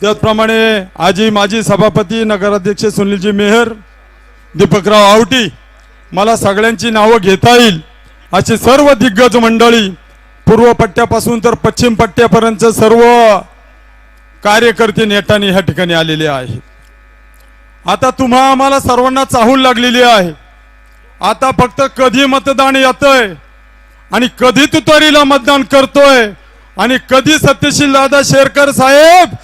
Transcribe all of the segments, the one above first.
त्याचप्रमाणे आजी माजी सभापती नगराध्यक्ष सुनीलजी मेहर दीपकराव आवटी मला सगळ्यांची नावं घेता येईल अशी सर्व दिग्गज मंडळी पूर्व पट्ट्यापासून तर पश्चिम पट्ट्यापर्यंत सर्व कार्यकर्ते नेटाने ह्या ठिकाणी आलेले आहेत. आता तुम्हा आम्हाला सर्वांना चाहूल लागलेली आहे. आता फक्त कधी मतदान येतंय आणि कधी तुतारीला मतदान करतोय आणि कधी सत्यशील दादा शेरकर साहेब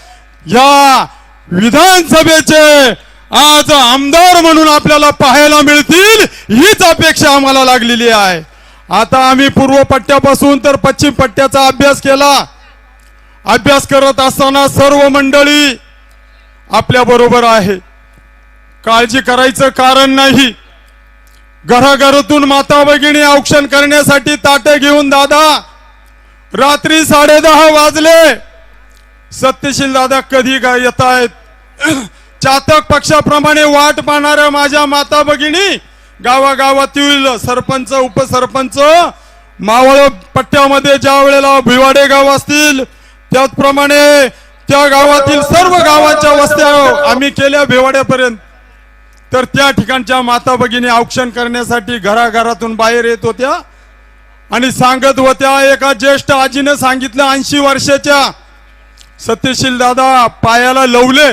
या विधानसभेचे आज आमदार म्हणून आपल्याला पाहायला मिळतील हीच अपेक्षा आम्हाला लागलेली आहे. आता आम्ही पूर्व पट्ट्यापासून तर पश्चिम पट्ट्याचा अभ्यास केला. अभ्यास करत असताना सर्व मंडळी आपल्या बरोबर आहे. काळजी करायचं कारण नाही. घराघरातून माता भगिनी औक्षण करण्यासाठी ताटे घेऊन दादा रात्री साडे दहा वाजले. सत्यशील दादा कधी का येत आहेत चातक पक्षाप्रमाणे वाट पाहणाऱ्या माझ्या माता भगिनी गावागावातील सरपंच उपसरपंच मावळ पट्ट्यामध्ये ज्या वेळेला भिवाडे गाव असतील त्याचप्रमाणे त्या गावातील सर्व गावाच्या वस्त्या आम्ही केल्या भिवाड्यापर्यंत. तर त्या ठिकाणच्या माता भगिनी औक्षण करण्यासाठी घराघरातून बाहेर येत होत्या आणि सांगत होत्या एका ज्येष्ठ आजीनं सांगितलं ऐंशी वर्षाच्या सत्यशील दादा पायाला लवले.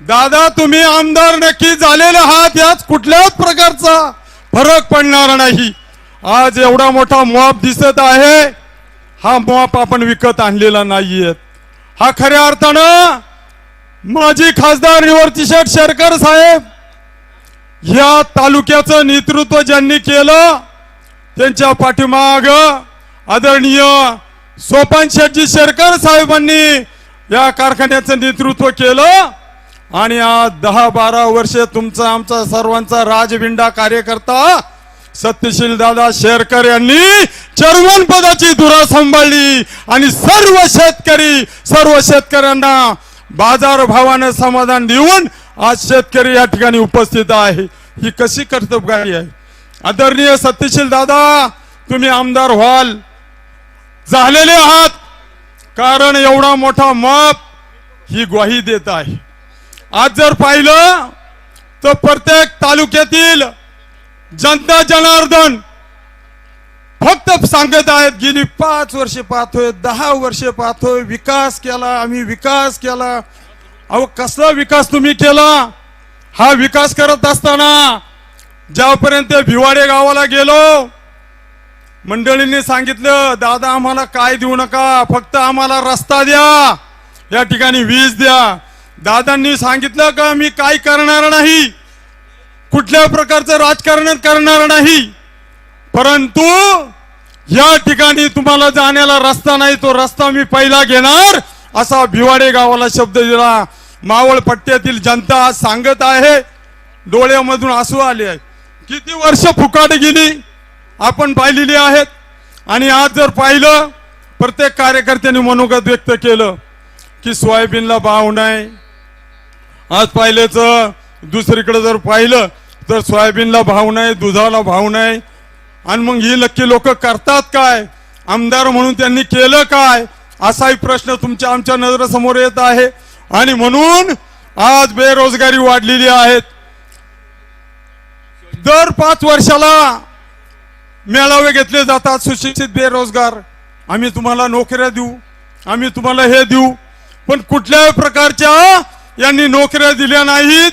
दादा तुम्ही आमदार नक्की झालेले आहात याच कुठल्याच प्रकारचा फरक पडणार नाही. आज एवढा मोठा मॉप दिसत आहे. हा मॉप आपण विकत आणलेला नाहीये. हा खऱ्या अर्थानं माजी खासदार निवर्ती शेठ शेरकर साहेब या तालुक्याचं नेतृत्व ज्यांनी केलं त्यांच्या पाठीमाग आदरणीय सोपान शेटजी शेरकर साहेबांनी या कारखान्याचं नेतृत्व केलं. आणि आज दहा बारा वर्ष तुमचा आमचा सर्वांचा राजविंडा कार्यकर्ता सत्यशील दादा शेरकर यांनी चर्वण पदाची धुरा सांभाळली. आणि सर्व शेतकरी सर्व शेतकऱ्यांना बाजार भावाने समाधान देऊन आज शेतकरी या ठिकाणी उपस्थित आहे. ही कशी कर्तबगारी आहे? आदरणीय सत्यशील दादा तुम्ही आमदार व्हाल. झालेले आहात. कारण एवढा मोठा मप ही ग्वाही देत आहे. आज जर पाहिलं तर प्रत्येक तालुक्यातील जनता जनार्दन फक्त सांगत आहेत गेली पाच वर्षे पाहतोय दहा वर्षे पाहतोय विकास केला आम्ही विकास केला. अहो कसला विकास तुम्ही केला? हा विकास करत असताना ज्यापर्यंत भिवाडे गावाला गेलो मंडळींनी सांगितलं दादा आम्हाला काय देऊ नका फक्त आम्हाला रस्ता द्या या ठिकाणी वीज द्या. दादांनी सांगितलं का मी काय करणार नाही कुठल्या प्रकारचं राजकारण करणार नाही परंतु या ठिकाणी तुम्हाला जाण्याला रस्ता नाही तो रस्ता मी पहिला घेणार असा भिवाडे गावाला शब्द दिला. मावळ पट्ट्यातील जनता सांगत आहे डोळ्यामधून आसू आले आहे किती वर्ष फुकाट गेली आपण पाहिलेली आहेत. आणि आज जर पाहिलं प्रत्येक कार्यकर्त्यांनी मनोगत व्यक्त केलं की सोयाबीनला भाव नाही. आज पाहिल्याचं दुसरीकडे जर पाहिलं तर सोयाबीनला भाव नाही दुधाला भाव नाही. आणि मग ही नक्की लोक करतात काय? आमदार म्हणून त्यांनी केलं काय? असाही प्रश्न तुमच्या आमच्या नजरेसमोर येत आहे. आणि म्हणून आज बेरोजगारी वाढलेली आहेत दर पाच वर्षाला मेळावे घेतले जातात सुशिक्षित बेरोजगार. आम्ही तुम्हाला नोकऱ्या देऊ आम्ही तुम्हाला हे देऊ पण कुठल्याही प्रकारच्या यांनी नोकऱ्या दिल्या नाहीत.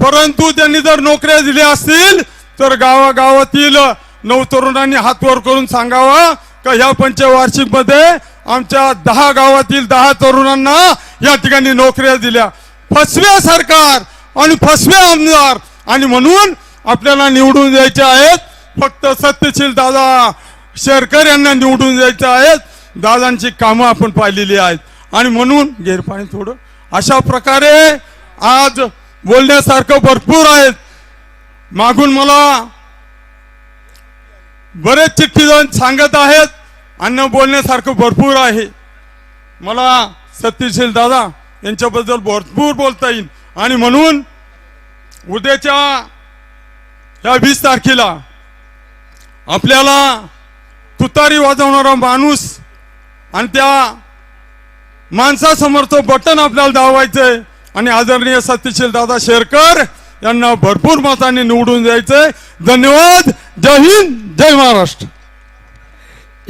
परंतु त्यांनी जर नोकऱ्या दिल्या असतील तर गावागावातील नवतरुणांनी हातवर करून सांगावा का ह्या पंचवार्षिकमध्ये आमच्या दहा गावातील दहा तरुणांना या ठिकाणी नोकऱ्या दिल्या. फसव्या सरकार आणि फसवे आमदार. आणि म्हणून आपल्याला निवडून द्यायचे आहेत. फक्त सत्यशील दादा शेरकर यांना निवडून द्यायचे आहेत. दादांची कामं आपण पाहिलेली आहेत. आणि म्हणून गेरपाणी थोडं. अशा प्रकारे आज बोलण्यासारखं भरपूर आहेत. मागून मला बरेच चिठ्ठी जाऊन सांगत आहेत. अन्न बोलण्यासारखं भरपूर आहे. मला सत्यशील दादा यांच्याबद्दल भरपूर बोलता येईल. आणि म्हणून उद्याच्या या वीस तारखेला आपल्याला तुतारी वाजवणारा माणूस आणि त्या माणसासमोरचं बटन आपल्याला दावायचंय आणि आदरणीय सत्यशील दादा शेरकर यांना भरपूर मतांनी निवडून द्यायचंय. धन्यवाद. जय हिंद. जय महाराष्ट्र.